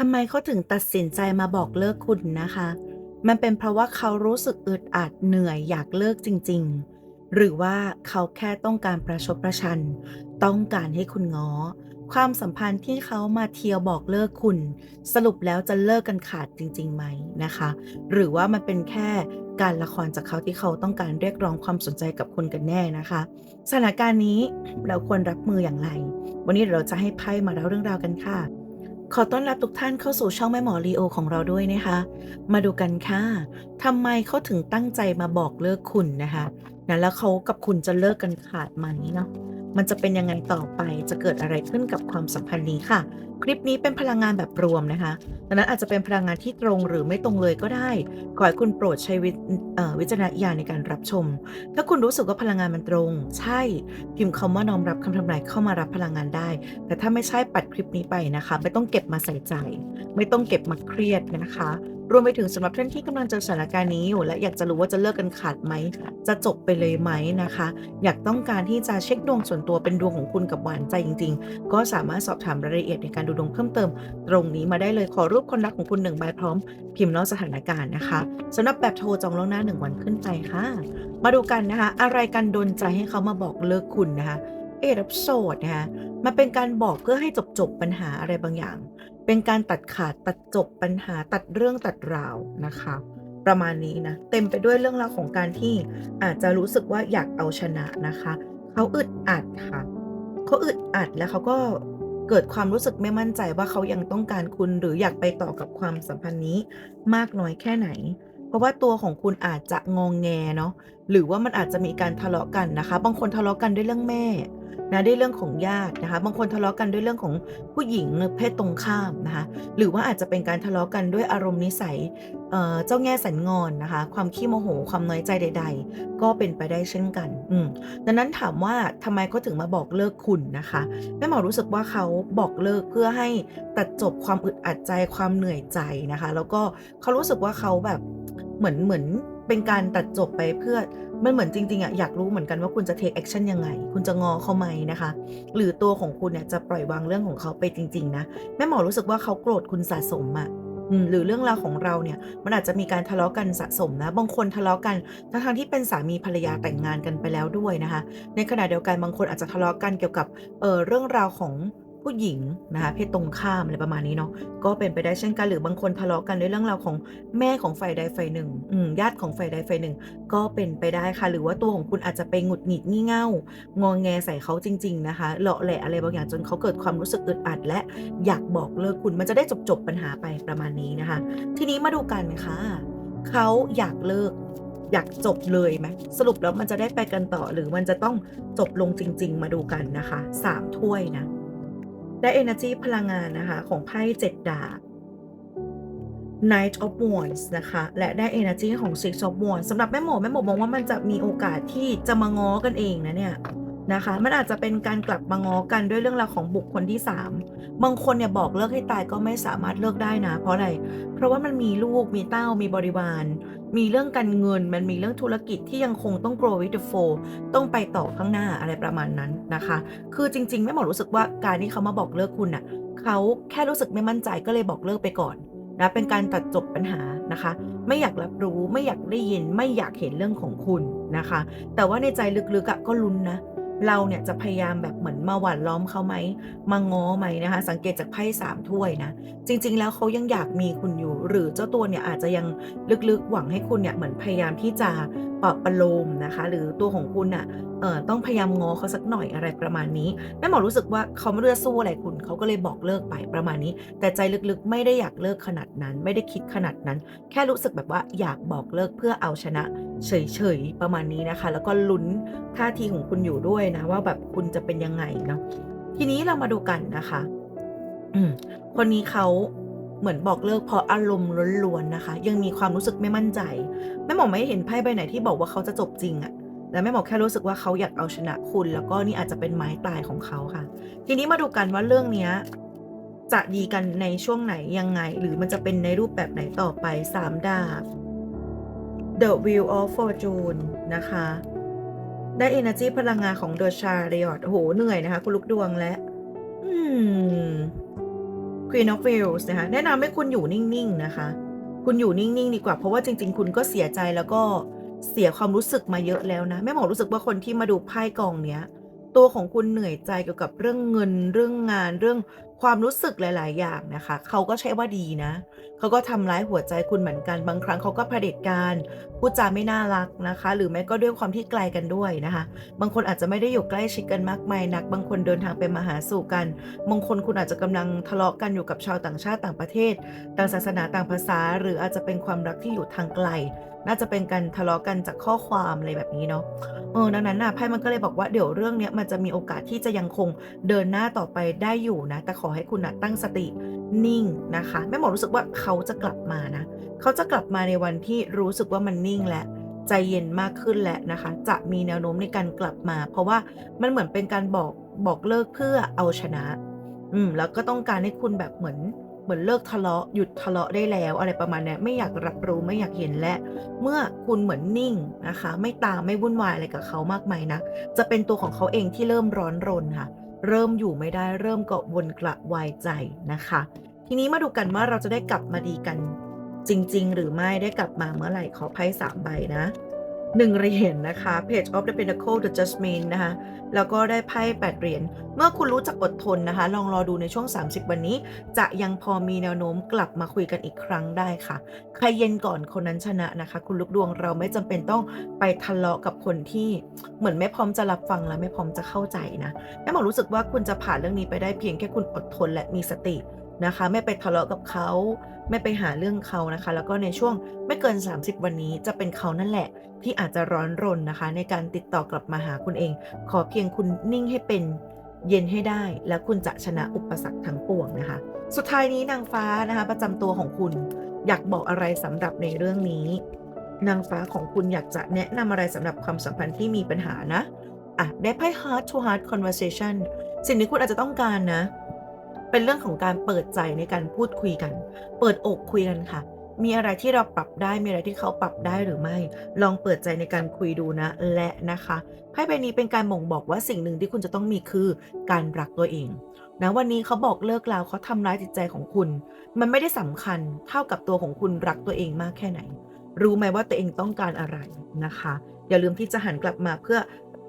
ทำไมเขาถึงตัดสินใจมาบอกเลิกคุณนะคะ มันเป็นเพราะว่าเขารู้สึกอึดอัดเหนื่อยอยากเลิกจริง ๆ หรือว่าเขาแค่ต้องการประชดประชัน ต้องการให้คุณง้อ ความสัมพันธ์ที่เขามาเที่ยวบอกเลิกคุณ สรุปแล้วจะเลิกกันขาดจริงๆไหมนะคะ หรือว่ามันเป็นแค่การละครจากเขาที่เขาต้องการเรียกร้องความสนใจกับคุณกันแน่นะคะ สถานการณ์นี้เราควรรับมืออย่างไร วันนี้เราจะให้ไพ่มาเล่าเรื่องราวกันค่ะ ขอต้อนรับทุกท่านเข้าสู่ช่องแม่หมอลีโอของเราด้วยนะคะ มาดูกันค่ะทำไมเขาถึงตั้งใจมาบอกเลิกคุณนะคะนะแล้วเขากับคุณจะเลิกกันขาดไหมเนาะ มันจะเป็นยังไงต่อไปจะเกิดอะไรขึ้นกับความสัมพันธ์นี้ค่ะ คลิปนี้เป็นพลังงานแบบรวมนะคะดังนั้นอาจจะเป็นพลังงานที่ตรงหรือไม่ตรงเลยก็ได้ ขอให้คุณโปรดใช้วิวจารณญาณในการรับชม ถ้าคุณรู้สึกว่าพลังงานมันตรง ใช่พิมพ์คำว่าน้อมรับคำทำนายเข้ามารับพลังงานได้ แต่ถ้าไม่ใช่ปัดคลิปนี้ไปนะคะ ไม่ต้องเก็บมาใส่ใจ ไม่ต้องเก็บมาเครียดนะคะ รวมไปถึงสำหรับท่านที่กำลังเจอสถานการณ์นี้อยู่และอยากจะรู้ว่าจะเลิกกันขาดไหม จะจบไปเลยไหมนะคะ อยากต้องการที่จะเช็คดวงส่วนตัวเป็นดวงของคุณกับหวานใจจริง ๆ ก็สามารถสอบถามรายละเอียดในการดูดวงเพิ่มเติม ตรงนี้มาได้เลยขอรูปคนรักของคุณหนึ่งใบพร้อม พิมพ์เล่าสถานการณ์นะคะสำหรับแบบโทรจองล่วงหน้าหนึ่งวันขึ้นไปค่ะ มาดูกันนะคะ อะไรกันดนใจให้เขามาบอกเลิกคุณนะคะ เอรับโสดนะคะ มันเป็นการบอกเพื่อให้จบจบปัญหาอะไรบางอย่าง เป็นการตัดขาดตัดจบปัญหาตัดเรื่องตัดราวนะคะ ประมาณนี้นะ เต็มไปด้วยเรื่องราวของการที่อาจจะรู้สึกว่าอยากเอาชนะนะคะ เขาอึดอัดค่ะ เขาอึดอัดแล้วเขาก็เกิดความรู้สึกไม่มั่นใจว่าเขายังต้องการคุณหรืออยากไปต่อกับความสัมพันธ์นี้มากน้อยแค่ไหน เพราะว่าตัวของคุณอาจจะงองแงเนาะหรือว่ามันอาจจะมีการทะเลาะกันนะคะ บางคนทะเลาะกันด้วยเรื่องแม่ นะด้วยเรื่องของญาตินะคะ บางคนทะเลาะกันด้วยเรื่องของผู้หญิงเพศตรงข้ามนะคะ หรือว่าอาจจะเป็นการทะเลาะกันด้วยอารมณ์นิสัยเเจ้าแง่สันงอนนะคะ ความขี้โมโห ความน้อยใจใด ๆ ก็เป็นไปได้เช่นกัน อืดังนั้นถามว่าทำไมเขาถึงมาบอกเลิกคุณนะคะแม่หมอรู้สึกว่าเขาบอกเลิกเพื่อให้ตัดจบความอึดอัดใจความเหนื่อยใจนะคะ แล้วก็เขารู้สึกว่าเขาแบบ เหมือนเหมือนเป็นการตัดจบไปเพื่อมันเหมือนจริงๆอะอยากรู้เหมือนกันว่าคุณจะ take action ยังไง คุณจะงอเขาไหมนะคะ หรือตัวของคุณเนี่ยจะปล่อยวางเรื่องของเขาไปจริง ๆ นะ แม่หมอรู้สึกว่าเขาโกรธคุณสะสมอะหรือเรื่องราวของเราเนี่ยมันอาจจะมีการทะเลาะกันสะสมนะ บางคนทะเลาะกันทั้งทที่เป็นสามีภรรยาแต่งงานกันไปแล้วด้วยนะคะ ในขณะเดียวกันบางคนอาจจะทะเลาะกันเกี่ยวกับเออเรื่องราวของ ผู้หญิงนะคะเพศตรงข้ามอะไรประมาณนี้เนาะก็เป็นไปได้เช่นกันหรือบางคนทะเลาะกันด้วยเรื่องราวของแม่ของฝ่ายใดฝ่ายหนึ่งญาติของฝ่ายใดฝ่ายหนึ่ง ก็เป็นไปได้ค่ะ หรือว่าตัวของคุณอาจจะไปหงุดหงิดงี่เง่างอแงใส่เขาจริง ๆ นะคะเลาะแหละอะไรบางอย่างจนเขาเกิดความรู้สึกอึดอัด และอยากบอกเลิกคุณมันจะได้จบๆปัญหาไปประมาณนี้นะคะ ทีนี้มาดูกันค่ะเขาอยากเลิกอยากจบเลยไหมสรุปแล้วมันจะได้ไปกันต่อหรือมันจะต้องจบลงจริง ๆ มาดูกันนะคะสามถ้วยนะ ได้ energy พลังงานนะคะ ของไพ่เจ็ดดาบ Knight of Wands นะคะ และได้ energy ของ Six of Wands สำหรับแม่หมอแม่หมอมองว่ามันจะมีโอกาสที่จะมาง้อกันเองนะเนี่ย นะคะ มันอาจจะเป็นการกลับมาง้อกันด้วยเรื่องราวของบุคคลที่ 3 บางคนเนี่ยบอกเลิกให้ตายก็ไม่สามารถเลิกได้นะ เพราะอะไร เพราะว่ามันมีลูก มีเต้า มีบริวาร มีเรื่องการเงิน มันมีเรื่องธุรกิจที่ยังคงต้อง grow with the flow ต้องไปต่อข้างหน้าอะไรประมาณนั้นนะคะ คือจริงๆแม่หมอรู้สึกว่าการที่เขามาบอกเลิกคุณน่ะเขาแค่รู้สึกไม่มั่นใจก็เลยบอกเลิกไปก่อนนะเป็นการตัดจบปัญหานะคะ ไม่อยากรับรู้ไม่อยากได้ยิน ไม่อยากเห็นเรื่องของคุณนะคะ แต่ว่าในใจลึกๆก็ลุ้นนะ เราเนี่ยจะพยายามแบบเหมือนมาหว่านล้อมเขาไหมมาง้อไหมนะคะ สังเกตจากไพ่สามถ้วยนะ จริง ๆ แล้วเขายังอยากมีคุณอยู่ หรือเจ้าตัวเนี่ยอาจจะยังลึกๆหวังให้คุณเนี่ยเหมือนพยายามที่จะปลอบประโลมนะคะ หรือตัวของคุณน่ะเอ่อต้องพยายามง้อเขาสักหน่อยอะไรประมาณนี้แม่หมอรู้สึกว่าเขาไม่รู้จะสู้อะไรคุณเขาก็เลยบอกเลิกไปประมาณนี้ แต่ใจลึกๆ ไม่ได้อยากเลิกขนาดนั้น ไม่ได้คิดขนาดนั้น แค่รู้สึกแบบว่าอยากบอกเลิกเพื่อเอาชนะ เฉยๆประมาณนี้นะคะ แล้วก็ลุ้นท่าทีของคุณอยู่ด้วยนะว่าแบบคุณจะเป็นยังไงเนาะทีนี้เรามาดูกันนะคะ อืมคนนี้เขาเหมือนบอกเลิกเพราะอารมณ์ล้วนๆนะคะ ยังมีความรู้สึกไม่มั่นใจแม่หมอไม่เห็นไพ่ใบไหนที่บอกว่าเขาจะจบจริงอะแต่แม่หมอแค่รู้สึกว่าเขาอยากเอาชนะคุณ แล้วก็นี่อาจจะเป็นไม้ตายของเขาค่ะ ทีนี้มาดูกันว่าเรื่องเนี้ยจะดีกันในช่วงไหนยังไง หรือมันจะเป็นในรูปแบบไหนต่อไปสามดาบ The Wheel of Fortune นะคะ ได้ Energy พลังงานของ The Chariot โอ้โห เหนื่อยนะคะ คุณลูกดวงและอืม Queen of Wheels นะคะ แนะนำให้คุณอยู่นิ่ง ๆ นะคะ คุณอยู่นิ่ง ๆ ดีกว่า เพราะว่าจริง ๆ คุณก็เสียใจแล้วก็เสียความรู้สึกมาเยอะแล้วนะ แม่หมอรู้สึกว่าคนที่มาดูไพ่กองเนี้ย ตัวของคุณเหนื่อยใจเกี่ยวกับเรื่องเงิน เรื่องงาน เรื่อง ความรู้สึกหลาย ๆ อย่างนะคะ เขาก็ใช่ว่าดีนะ เขาก็ทำร้ายหัวใจคุณเหมือนกัน บางครั้งเขาก็เผด็จการพูดจาไม่น่ารักนะคะ หรือแม้ก็ด้วยความที่ไกลกันด้วยนะคะ บางคนอาจจะไม่ได้อยู่ใกล้ชิดกันมากมายนัก บางคนเดินทางไปมาหาสู่กัน บางคนคุณอาจจะกำลังทะเลาะกันอยู่กับชาวต่างชาติต่างประเทศ ต่างศาสนาต่างภาษา หรืออาจจะเป็นความรักที่อยู่ทางไกล น่าจะเป็นการทะเลาะกันจากข้อความอะไรแบบนี้เนาะ เออ ดังนั้นน่ะไพ่มันก็เลยบอกว่าเดี๋ยวเรื่องเนี้ยมันจะมีโอกาสที่จะยังคงเดินหน้าต่อไปได้อยู่นะ แต่ขอให้คุณนะตั้งสตินิ่งนะคะแม่หมอรู้สึกว่าเขาจะกลับมานะ เขาจะกลับมาในวันที่รู้สึกว่ามันนิ่งและใจเย็นมากขึ้นแล้วนะคะ จะมีแนวโน้มในการกลับมา เพราะว่ามันเหมือนเป็นการบอกบอกเลิกเพื่อเอาชนะ อืมแล้วก็ต้องการให้คุณแบบเหมือนเหมือนเลิกทะเลาะหยุดทะเลาะได้แล้ว อะไรประมาณเนี้ยไม่อยากรับรู้ไม่อยากเห็นและ เมื่อคุณเหมือนนิ่งนะคะ ไม่ตามไม่วุ่นวายอะไรกับเขามากมายนะจะเป็นตัวของเขาเองที่เริ่มร้อนรนค่ะ เริ่มอยู่ไม่ได้เริ่มเกาะวนกระวายใจนะคะ ทีนี้มาดูกันว่าเราจะได้กลับมาดีกันจริง ๆ หรือไม่ได้กลับมาเมื่อไหร่ขอไพ่สามใบนะ หนึ่งเหรียญนะคะ Page of the Pentacle the Judgment นะคะ แล้วก็ได้ไพ่8เหรียญ เมื่อคุณรู้จักอดทนนะคะ ลองรอดูในช่วง 30 วันนี้ จะยังพอมีแนวโน้มกลับมาคุยกันอีกครั้งได้ค่ะ ใครเย็นก่อนคนนั้นชนะนะคะ คุณลูกดวงเราไม่จำเป็นต้องไปทะเลาะกับคนที่เหมือนไม่พร้อมจะรับฟังและไม่พร้อมจะเข้าใจนะแม่หมอรู้สึกว่าคุณจะผ่านเรื่องนี้ไปได้เพียงแค่คุณอดทนและมีสติ นะคะ ไม่ไปทะเลาะกับเขา ไม่ไปหาเรื่องเขานะคะ แล้วก็ในช่วงไม่เกิน 30 วันนี้จะเป็นเขานั่นแหละ ที่อาจจะร้อนรนนะคะ ในการติดต่อกลับมาหาคุณเอง ขอเพียงคุณนิ่งให้เป็นเย็นให้ได้ แล้วคุณจะชนะอุปสรรคทั้งปวงนะคะ สุดท้ายนี้นางฟ้านะคะ ประจำตัวของคุณอยากบอกอะไรสำหรับในเรื่องนี้ นางฟ้าของคุณอยากจะแนะนำอะไรสำหรับความสัมพันธ์ที่มีปัญหานะอะได้ไพ่ heart to heart conversation สิ่งที่คุณอาจจะต้องการนะ เป็นเรื่องของการเปิดใจในการพูดคุยกัน เปิดอกคุยกันค่ะ มีอะไรที่เราปรับได้ มีอะไรที่เขาปรับได้หรือไม่ ลองเปิดใจในการคุยดูนะ และนะคะไพ่ใบนี้เป็นการบ่งบอกว่าสิ่งหนึ่งที่คุณจะต้องมีคือการรักตัวเองนะวันนี้เขาบอกเลิกแล้วเขาทำร้ายจิตใจของคุณ มันไม่ได้สำคัญเท่ากับตัวของคุณรักตัวเองมากแค่ไหน รู้ไหมว่าตัวเองต้องการอะไรนะคะ อย่าลืมที่จะหันกลับมาเพื่อ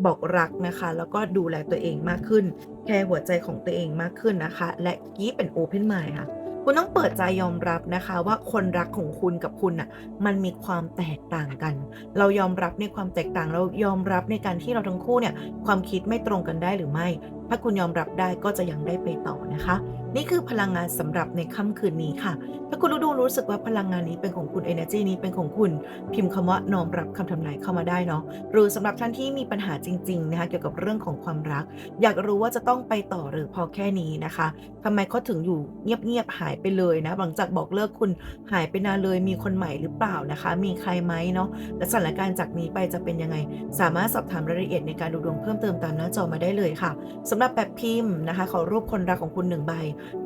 บอกรักนะคะ แล้วก็ดูแลตัวเองมากขึ้น แคร์หัวใจของตัวเองมากขึ้นนะคะ และกี้เป็นโอเพนไมล์ค่ะ คุณต้องเปิดใจยอมรับนะคะ ว่าคนรักของคุณกับคุณน่ะมันมีความแตกต่างกัน เรายอมรับในความแตกต่างเรายอมรับในการที่เราทั้งคู่เนี่ยความคิดไม่ตรงกันได้หรือไม่ ถ้าคุณยอมรับได้ก็จะยังได้ไปต่อนะคะ นี่คือพลังงานสำหรับในค่ำคืนนี้ค่ะ ถ้าคุณรู้ดูรู้สึกว่าพลังงานนี้เป็นของคุณ energy นี้เป็นของคุณ พิมพ์คำว่าน้อมรับคำทำนายเข้ามาได้เนาะหรือสำหรับท่านที่มีปัญหาจริงๆนะคะเกี่ยวกับเรื่องของความรัก อยากรู้ว่าจะต้องไปต่อหรือพอแค่นี้นะคะทำไมเขาถึงอยู่เงียบๆหายไปเลยนะหลังจากบอกเลิกคุณหายไปนานเลยมีคนใหม่หรือเปล่านะคะ มีใครไหมเนาะและสถานการณ์จากนี้ไปจะเป็นยังไง สามารถสอบถามรายละเอียดในการดูดวงเพิ่มเติมตามหน้าจอมาได้เลยค่ะสำหรับแบบพิมพ์นะคะ ขอรูปคนรักของคุณหนึ่งใบ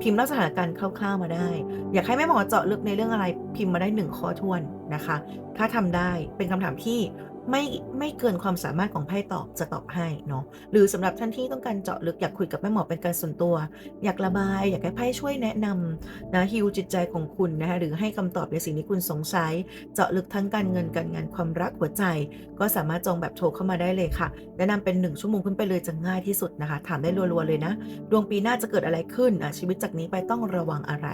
พิมพ์เล่าสถานการณ์คร่าวๆมาได้ อยากให้แม่หมอเจาะลึกในเรื่องอะไรพิมพ์มาได้หนึ่งข้อทวนนะคะ ถ้าทำได้เป็นคำถามที่ ไม่ไม่เกินความสามารถของไพ่ตอบจะตอบให้เนาะหรือสำหรับท่านที่ต้องการเจาะลึกอยากคุยกับแม่หมอเป็นการส่วนตัว อยากระบาย อยากให้ไพ่ช่วยแนะนำนะฮิวจิตใจของคุณนะคะหรือให้คำตอบในสิ่งที่คุณสงสัย เจาะลึกทั้งการเงินการงานความรักหัวใจ ก็สามารถจองแบบโทรเข้ามาได้เลยค่ะ แนะนำเป็น 1 ชั่วโมงขึ้นไปเลยจะง่ายที่สุดนะคะ ถามได้รัวๆเลยนะ ดวงปีหน้าจะเกิดอะไรขึ้นอะชีวิตจากนี้ไปต้องระวังอะไร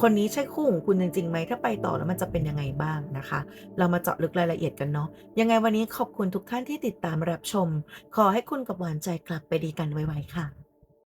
คนนี้ใช่คู่ของคุณจริงๆไหมถ้าไปต่อแล้วมันจะเป็นยังไงบ้างนะคะ เรามาเจาะลึกรายละเอียดกันเนาะยังไงวัวันนี้ขอบคุณทุกท่านที่ติดตามรับชม ขอให้คุณกับหวานใจกลับไปดีกันไวๆค่ะ